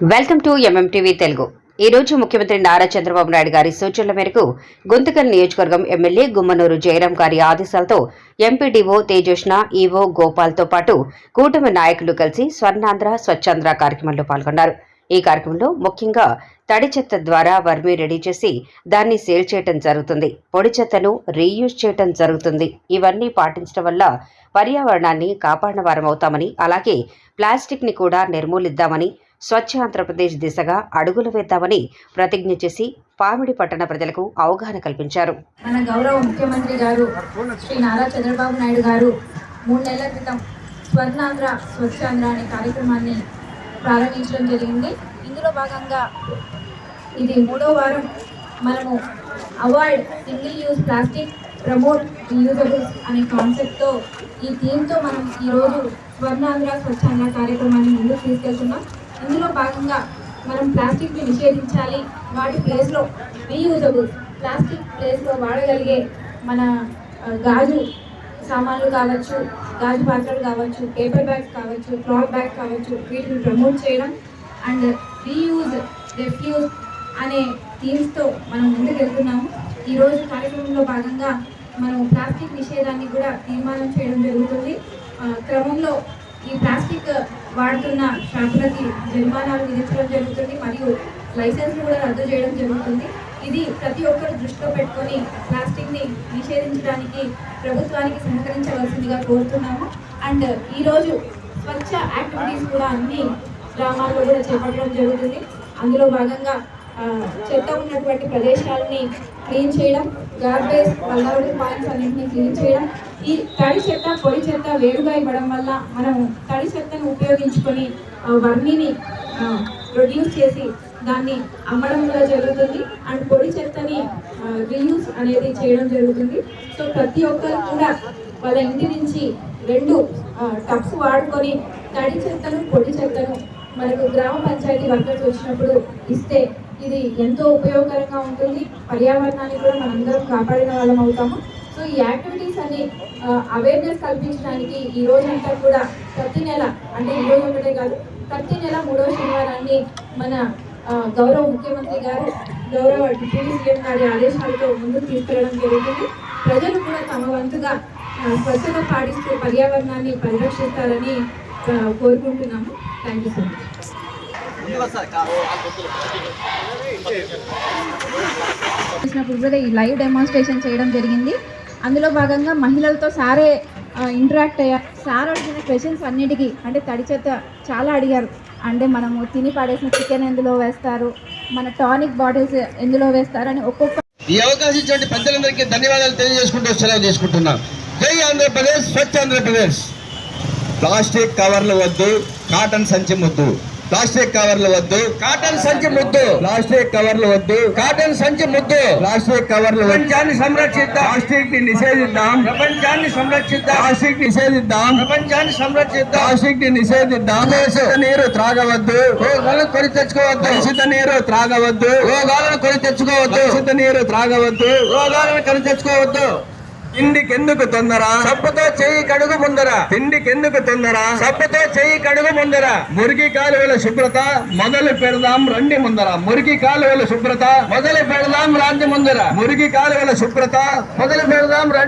Welcome to ఎంఎంటీవీ Telugu. ఈ రోజు ముఖ్యమంత్రి నారా చంద్రబాబు నాయుడు గారి సూచనల మేరకు గుంతకల్ నియోజకవర్గం ఎమ్మెల్యే గుమ్మనూరు జయరాం గారి ఆదేశాలతో ఎంపీడీఓ తేజోష్ణ ఈవో గోపాల్తో పాటు కూటమి నాయకులు కలిసి స్వర్ణాంధ్ర స్వచ్ఛాంధ్ర కార్యక్రమంలో పాల్గొన్నారు. ఈ కార్యక్రమంలో ముఖ్యంగా తడి చెత్త ద్వారా వర్మి రెడీ చేసి దాన్ని సేల్ చేయటం జరుగుతుంది. పొడి చెత్తను రీయూజ్ చేయటం జరుగుతుంది. ఇవన్నీ పాటించడం వల్ల పర్యావరణాన్ని కాపాడిన వారమవుతామని అలాగే ప్లాస్టిక్ని కూడా నిర్మూలిద్దామని స్వచ్ఛ ఆంధ్రప్రదేశ్ దిశగా అడుగులు వేద్దామని ప్రతిజ్ఞ చేసి పామిడి పట్టణ ప్రజలకు అవగాహన కల్పించారు. మన గౌరవ ముఖ్యమంత్రి గారు శ్రీ నారా చంద్రబాబు నాయుడు గారు మూడు నెలల క్రితం స్వర్ణాంధ్ర స్వచ్ఛాంధ్ర అనే కార్యక్రమాన్ని ప్రారంభించడం జరిగింది. ఇందులో భాగంగా ఇది మూడో వారం మనము avoid single use plastic promote reusables అనే కాన్సెప్ట్తో ఈ థీమ్తో మనం ఈరోజు స్వర్ణాంధ్ర స్వచ్ఛాంధ్ర కార్యక్రమాన్ని ముందుకు తీసుకెళ్తున్నాం. ఇందులో భాగంగా మనం ప్లాస్టిక్ని నిషేధించాలి. వాటి ప్లేస్లో రీయూజబుల్ ప్లాస్టిక్ ప్లేస్లో వాడగలిగే మన గాజు సామాన్లు కావచ్చు గాజు పాత్రలు కావచ్చు పేపర్ బ్యాగ్స్ కావచ్చు క్లాత్ బ్యాగ్ కావచ్చు వీటిని ప్రమోట్ చేయడం అండ్ రీయూజ్ రెఫ్యూజ్ అనే థీమ్స్తో మనం ముందుకు వెళ్తున్నాము. ఈరోజు కార్యక్రమంలో భాగంగా మనం ప్లాస్టిక్ నిషేధాన్ని కూడా తీర్మానం చేయడం జరుగుతుంది. క్రమంలో ఈ ప్లాస్టిక్ వాడుతున్న షాపులకి జరిమానాలు విధించడం జరుగుతుంది మరియు లైసెన్స్ కూడా రద్దు చేయడం జరుగుతుంది. ఇది ప్రతి ఒక్కరు దృష్టిలో పెట్టుకొని ప్లాస్టిక్ని నిషేధించడానికి ప్రభుత్వానికి సహకరించవలసిందిగా కోరుతున్నాము. అండ్ ఈరోజు స్వచ్ఛ యాక్టివిటీస్ కూడా అన్ని గ్రామాల్లో కూడా చేపట్టడం జరుగుతుంది. అందులో భాగంగా చెత్త ఉన్నటువంటి ప్రదేశాలని క్లీన్ చేయడం గార్బేజ్ వల్లవడి పాయింట్స్ అన్నింటినీ క్లీన్ చేయడం. ఈ తడి చెత్త పొడి చెత్త వేరుగా ఇవ్వడం వల్ల మనం తడి చెత్తను ఉపయోగించుకొని వర్మీని ప్రొడ్యూస్ చేసి దాన్ని అమ్మడం కూడా జరుగుతుంది. అండ్ పొడి చెత్తని రీయూస్ అనేది చేయడం జరుగుతుంది. సో ప్రతి ఒక్కరు కూడా వాళ్ళ ఇంటి నుంచి రెండు టప్స్ వాడుకొని తడి చెత్తను పొడి చెత్తను మనకు గ్రామ పంచాయతీ వర్కర్స్ వచ్చినప్పుడు ఇస్తే ఇది ఎంతో ఉపయోగకరంగా ఉంటుంది. పర్యావరణాన్ని కూడా మనందరం కాపాడిన వాళ్ళం అవుతాము. సో ఈ యాక్టివిటీస్ అన్ని అవేర్నెస్ కల్పించడానికి ఈ రోజంతా కూడా ప్రతి నెల అంటే ఈ రోజు ఒకటే కాదు ప్రతి నెల మూడో శనివారాన్ని మన గౌరవ ముఖ్యమంత్రి గారు గౌరవ డిప్యూటీ సీఎం గారి ఆదేశాలతో ముందుకు తీసుకెళ్ళడం జరుగుతుంది. ప్రజలు కూడా తమ వంతుగా స్వచ్ఛత పాటిస్తూ పర్యావరణాన్ని పరిరక్షిస్తారని కోరుకుంటున్నాము. థ్యాంక్ యూ సో మచ్ చేసినప్పుడు కూడా ఈ లైవ్ డెమాన్స్ట్రేషన్ చేయడం జరిగింది. అందులో భాగంగా మహిళలతో సారే ఇంటరాక్ట్ అయ్యారు సార్ అడిగిన క్వశ్చన్స్ అన్నిటికీ అంటే తడి చెత్త చాలా అడిగారు. అంటే మనము తిని పడేసిన చికెన్ ఎందులో వేస్తారు మన టానిక్ బాటిల్స్ ఎందులో వేస్తారు అని ఒక్కొక్క ఈ అవకాశం ఇచ్చిన పెద్దలందరికీ ధన్యవాదాలు తెలియజేసుకుంటూ సెలవు తీసుకుంటున్నాం. జై ఆంధ్రప్రదేశ్ స్వచ్ఛ ఆంధ్రప్రదేశ్. ప్లాస్టిక్ కవర్లు వద్దు కాటన్ సంచి ముద్దు. ప్లాస్టిక్ కవర్లు వద్దు. కాటన్ సంచి ముద్దు. ప్లాస్టిక్ కవర్లు వద్దు. కాటన్ సంచి ముద్దు. ప్లాస్టిక్ కవర్లు ప్రపంచాన్ని సంరక్షిద్దాం. ప్లాస్టిక్ని నిషేధిద్దాం. ప్రపంచాన్ని సంరక్షిద్దాం. ప్లాస్టిక్ నిషేధిద్దాం. ప్రపంచాన్ని సంరక్షిద్దాం. ప్లాస్టిక్ని నిషేధిద్దాం నీరు త్రాగవద్దు. రోగాలను కొని తెచ్చుకోవద్దు. కలుషిత నీరు త్రాగవద్దు. రోగాలను కొని తెచ్చుకోవద్దు. కలుషిత నీరు త్రాగవద్దు. రోగాలను కొని తెచ్చుకోవద్దు. తిండికెందుకు తొందర సబ్బుతో చెయ్యి కడుగు ముందర తిండికెందుకు తొందర సబ్బుతో చెయ్యి కడుగు ముందర మురికి కాలువల శుభ్రత మొదలు పెడదాం రండి ముందర మురికి కాలువల శుభ్రత మొదలు పెడదాం రాండి ముందర మురికి కాలువల శుభ్రత మొదలు పెడదాం రండి